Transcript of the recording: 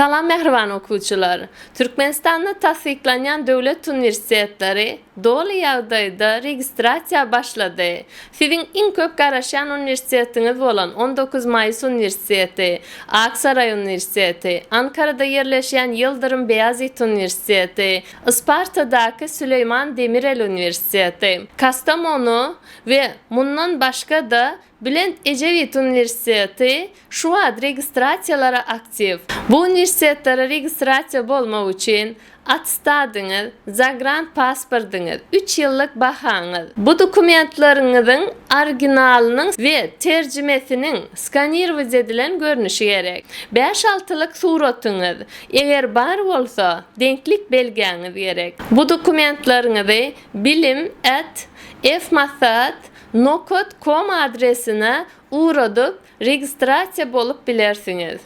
Salam mehriban okuwçylar. Türkmenistanda tasdiklanýan döwlet universitetleri dolu ýagdaýda registrasiýa başlady. Siziň iň köp garaşan universitetiňiz bolan 19 Mayıs Üniversiteti, Aksaray Üniversiteti, Ankara'da yerleşen Yıldırım Beyazıt Üniversiteti, Isparta'daki Süleyman Demirel Üniversiteti, Kastamonu ve mundan başka da Bülent Ecevit Üniversiteti şu ad registrasiyalara aktif. Bu üniversitetlere registrasiya bolmak için atstadyňyz, zagrant pasportyňyz, 3 ýyllyk bahaňyz. Bu dokumentlaryňyzyň originalynyň we terjimesiniň skanerwe edilen görnüşi gerek. 5-6lyk suratyňyz, eger bar bolsa, denklik belgeňiz gerek. Bu dokumentlaryňyzy bilim at fmasat.com adresine uğradıp registrasiya bolup bilersiniz.